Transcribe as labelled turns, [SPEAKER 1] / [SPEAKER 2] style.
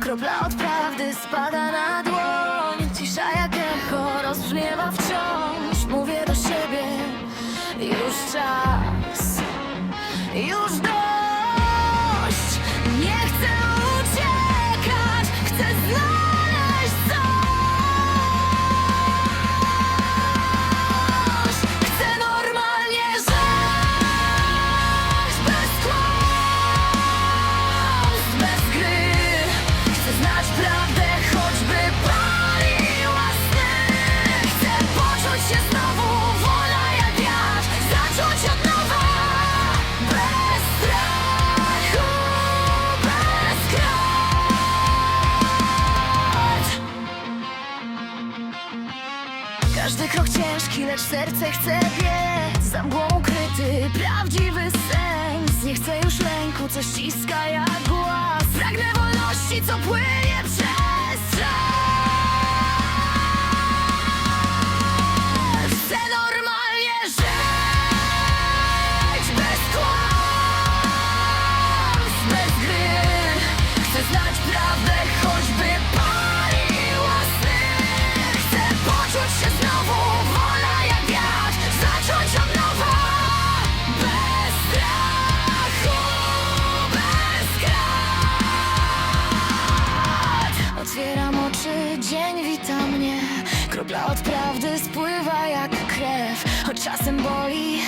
[SPEAKER 1] Kropla od prawdy spada na dłoń. Cisza jak echo rozbrzmiewa wciąż. Mówię do siebie Już czas Już krok ciężki, lecz serce chce biec Za mgłą ukryty, prawdziwy sens. Nie chcę już lęku, co ściska jak głaz. Pragnę wolności, co płynie dzień wita mnie. Kropla od prawdy spływa jak krew. Choć czasem boli